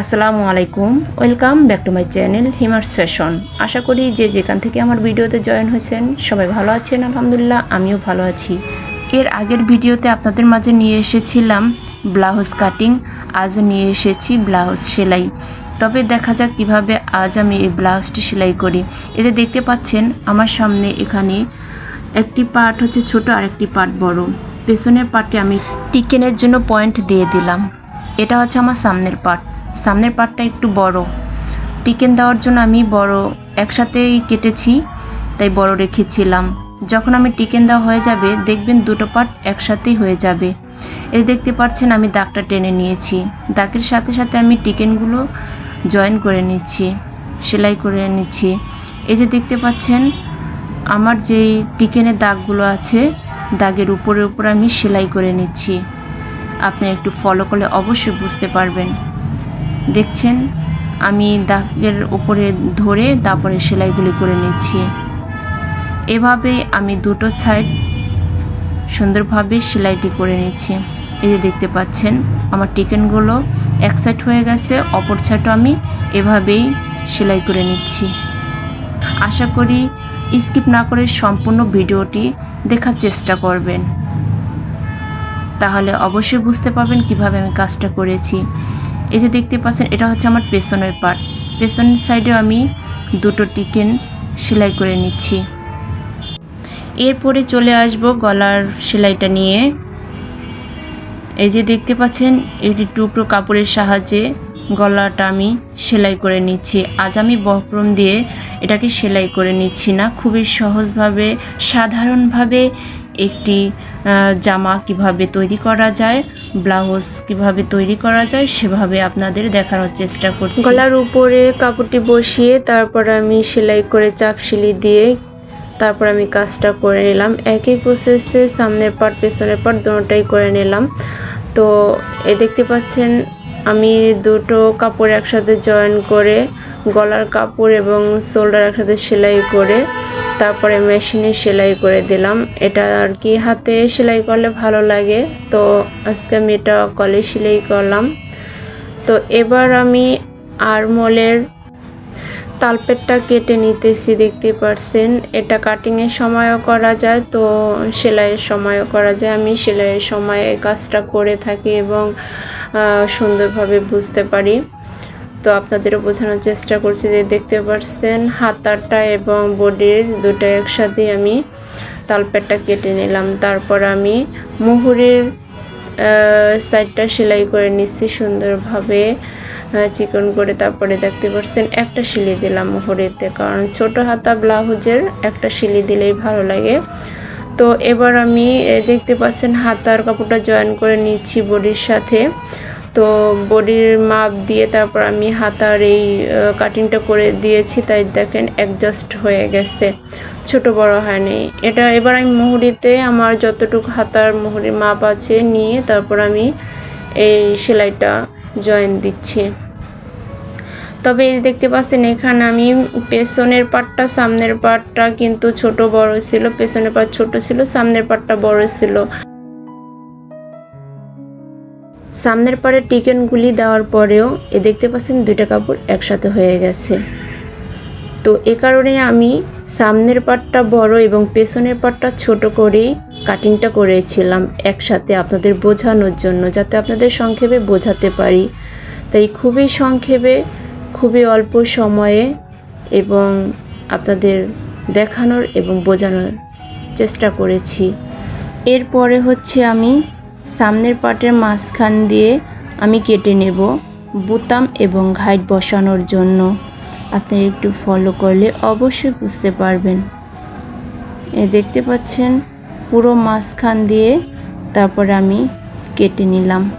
আসসালামু আলাইকুম। Welcome back to my channel হিমার্স fashion আশা করি যে যেখান থেকে আমার ভিডিওতে জয়েন হয়েছেন, সবাই ভালো আছেন, আলহামদুলিল্লাহ, আমিও ভালো আছি। এর আগের ভিডিওতে আপনাদের মাঝে নিয়ে এসেছিলাম ব্লাউজ কাটিং, আজ নিয়ে এসেছি ব্লাউজ সেলাই। তবে দেখা যাক কীভাবে আজ আমি এই ব্লাউজটি সেলাই করি। এতে দেখতে পাচ্ছেন, আমার সামনে এখানে একটি পার্ট হচ্ছে ছোট আর একটি পার্ট বড়। পেছনের পার্টে আমি টিকেনের জন্য পয়েন্ট দিয়ে দিলাম। এটা হচ্ছে আমার সামনের পার্ট। সামনের পার্টটা একটু বড়। টিকেন দেওয়ার জন্য আমি বড় একসাথেই কেটেছি, তাই বড় রেখেছিলাম। যখন আমি টিকেন দেওয়া হয়ে যাবে, দেখবেন দুটো পার্ট একসাথেই হয়ে যাবে। এই দেখতে পাচ্ছেন আমি দাগটা টেনে নিয়েছি। দাগের সাথে সাথে আমি টিকেনগুলো জয়েন করে নিচ্ছি, সেলাই করে নিচ্ছি। এই যে দেখতে পাচ্ছেন, আমার যে টিকেনের দাগগুলো আছে, দাগের উপরে উপরে আমি সেলাই করে নিচ্ছি। আপনি একটু ফলো করলে অবশ্যই বুঝতে পারবেন। দেখছেন, আমি দাগের উপরে ধরে তারপরে সেলাইগুলি করে নিচ্ছি। এভাবে আমি দুটো সাইড সুন্দরভাবে সেলাইটি করে নিচ্ছি। এই যে দেখতে পাচ্ছেন, আমার টিকেনগুলো এক সাইড হয়ে গেছে, অপর সাইডও আমি এভাবেই সেলাই করে নিচ্ছি। আশা করি স্কিপ না করে সম্পূর্ণ ভিডিওটি দেখার চেষ্টা করবেন। তাহলে অবশ্যই বুঝতে পারবেন কীভাবে আমি কাজটা করেছি। এই যে দেখতে পাচ্ছেন, এটা হচ্ছে আমার পেছনের পার্ট পেছনের সাইডেও আমি দুটো টিকেন সেলাই করে নিচ্ছি। এরপরে চলে আসব গলার সেলাইটা নিয়ে। এই যে দেখতে পাচ্ছেন এটি টুকরো কাপড়ের সাহায্যে গলাটা আমি সেলাই করে নিচ্ছি। আজ আমি বক্রম দিয়ে এটাকে সেলাই করে নিচ্ছি না। খুবই সহজভাবে, সাধারণভাবে একটি জামা কীভাবে তৈরি করা যায়, ব্লাউজ কীভাবে তৈরি করা যায়, সেভাবে আপনাদের দেখানোর চেষ্টা করছি। গলার উপরে কাপড়টি বসিয়ে তারপর আমি সেলাই করে চাপ সিলি দিয়ে তারপর আমি কাজটা করে নিলাম। একই প্রসেসে সামনের পার্ট পেছনের পার্ট দুটোটাই করে নিলাম। তো, এ দেখতে পাচ্ছেন, আমি দুটো কাপড় একসাথে জয়েন করে গলার কাপড় এবং শোল্ডার একসাথে সেলাই করে তারপরে মেশিনে সেলাই করে দিলাম। এটা আর কি হাতে সেলাই করলে ভালো লাগে। তো আজকে আমি এটা কলে সেলাই করলাম। তো এবার আমি আরমোলের তালপেটটা কেটে নিতেছি, দেখতে পারছেন। এটা কাটিংয়ের সময়ও করা যায়, তো সেলাইয়ের সময়ও করা যায়। আমি সেলাইয়ের সময় কাজটা করে থাকি এবং সুন্দরভাবে বুঝতে পারি। তো আপনাদেরও বোঝানোর চেষ্টা করছি যে দেখতে পারছেন হাতাটা এবং বডির দুটো একসাথে আমি তালপেটটা কেটে নিলাম। তারপর আমি মুহুরির সাইডটা সেলাই করে নিচ্ছি সুন্দরভাবে চিকন করে। তারপরে দেখতে পাচ্ছেন একটা সিলি দিলাম মুহুরিতে, কারণ ছোট হাতা ব্লাউজের একটা সিলি দিলেই ভালো লাগে। তো এবার আমি দেখতে পাচ্ছেন হাতার কাপড়টা জয়েন করে নিচ্ছি বডির সাথে। তো বডির মাপ দিয়ে তারপর আমি হাতার এই কাটিংটা করে দিয়েছি, তাই দেখেন অ্যাডজাস্ট হয়ে গেছে। ছোট বড় হয়নি। এটা এবার আমি মুহুরিতে আমার যতটুকু হাতার মুহুরির মাপ আছে নিয়ে তারপর আমি এই সেলাইটা জয়েন দিচ্ছি। তবে দেখতে পাচ্ছেন, এখানে আমি পেছনের পাটটা, সামনের পাটটা কিন্তু ছোট বড় ছিল, পেছনের পাট ছোট ছিল, সামনের পাটটা বড় ছিল। সামনের পাড়ে টিকেনগুলি দেওয়ার পরেও এ দেখতে পাচ্ছেন দুইটা কাপড় একসাথে হয়ে গেছে। তো এ কারণে আমি সামনের পাটটা বড় এবং পেছনের পাটটা ছোট করেই কাটিংটা করেছিলাম একসাথে আপনাদের বোঝানোর জন্য, যাতে আপনাদের সংক্ষেপে বোঝাতে পারি। তাই খুবই সংক্ষেপে, খুবই অল্প সময়ে এবং আপনাদের দেখানোর এবং বোঝানোর চেষ্টা করেছি। এরপরে হচ্ছে আমি সামনের পাটের মাঝখান দিয়ে আমি কেটে নেব বুতাম এবং ঘাইট বসানোর জন্য। আপনি একটু ফলো করলে অবশ্যই বুঝতে পারবেন। এ, দেখতে পাচ্ছেন, পুরো মাঝখান দিয়ে তারপরে আমি কেটে নিলাম।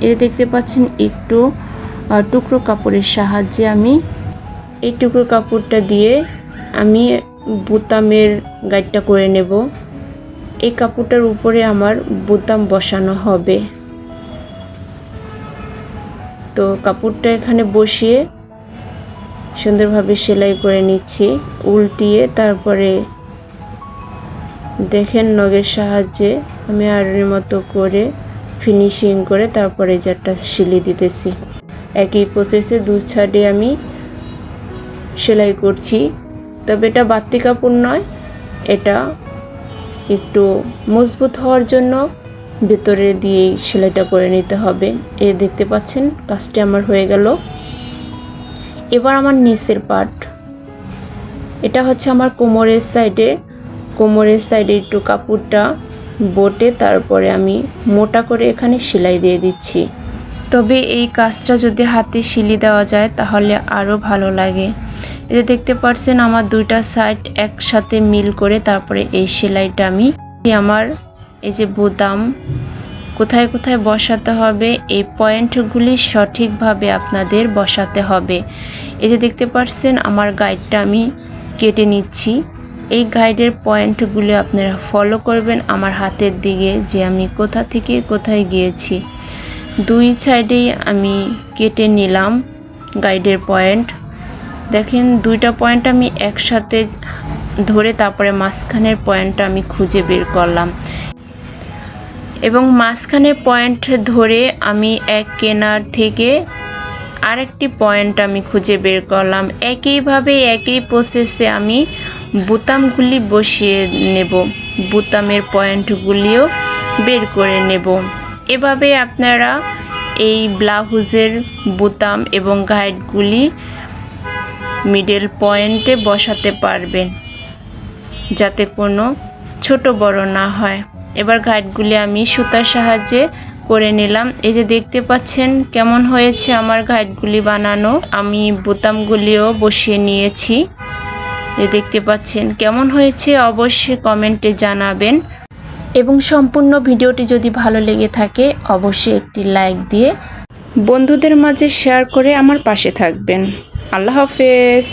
এ, দেখতে পাচ্ছেন, একটু টুকরো কাপড়ের সাহায্যে আমি এই টুকরো কাপড়টা দিয়ে আমি বুতামের গাইডটা করে নেব। এই কাপড়টার উপরে আমার বোতাম বসানো হবে। তো কাপড়টা এখানে বসিয়ে সুন্দরভাবে সেলাই করে নিচ্ছি, উল্টিয়ে তারপরে দেখেন নগের সাহায্যে আমি আয়রনের মতো করে ফিনিশিং করে তারপরে একটা সিলি দিতেছি। একই প্রসেসে দু সাইডে আমি সেলাই করছি। তবে এটা বাড়তি কাপড় নয়, এটা একটু মজবুত হওয়ার জন্য ভেতরে দিয়েই সেলাইটা করে নিতে হবে। এ দেখতে পাচ্ছেন, কাজটি আমার হয়ে গেল। এবার আমার নিচের পার্ট। এটা হচ্ছে আমার কোমরের সাইডে। কোমরের সাইডে একটু কাপড়টা বটে, তারপরে আমি মোটা করে এখানে সেলাই দিয়ে দিচ্ছি। তবে এই কাজটা যদি হাতে শিলি দেওয়া যায়, তাহলে আরও ভালো লাগে। যে দেখতে পাচ্ছেন আমার দুইটা সাইড একসাথে মিল করে তারপরে এই সেলাইটা আমি আমার এই যে বোতাম কোথায় কোথায় বসাতে হবে, এই পয়েন্টগুলি সঠিকভাবে আপনাদের বসাতে হবে। এই যে দেখতে পাচ্ছেন আমার গাইডটা আমি কেটে নিচ্ছি। এই গাইডের পয়েন্টগুলি আপনারা ফলো করবেন আমার হাতের দিকে যে আমি কোথা থেকে কোথায় গিয়েছি। দুই সাইডেই আমি কেটে নিলাম গাইডের পয়েন্ট। দেখেন, দুইটা পয়েন্ট আমি একসাথে ধরে তারপরে মাঝখানের পয়েন্টটা আমি খুঁজে বের করলাম। এবং মাঝখানের পয়েন্ট ধরে আমি এক কেনার থেকে আরেকটি পয়েন্ট আমি খুঁজে বের করলাম। একইভাবে একই প্রসেসে আমি বোতামগুলি বসিয়ে নেব। বোতামের পয়েন্টগুলিও বের করে নেব। এভাবে আপনারা এই ব্লাউজের বোতাম এবং গাইডগুলি মিডল পয়েন্টে বসাতে পারবেন, যাতে কোনো ছোট বড় না হয়। এবার গাইডগুলি আমি সুতার সাহায্যে করে নিলাম। এই যে দেখতে পাচ্ছেন কেমন হয়েছে আমার গাইডগুলি বানানো। আমি বোতামগুলিও বসিয়ে নিয়েছি। এ দেখতে পাচ্ছেন কেমন হয়েছে, অবশ্যই কমেন্টে জানাবেন। এবং সম্পূর্ণ ভিডিওটি যদি ভালো লেগে থাকে, অবশ্যই একটি লাইক দিয়ে বন্ধুদের মাঝে শেয়ার করে আমার পাশে থাকবেন। আল্লাহ হাফেজ।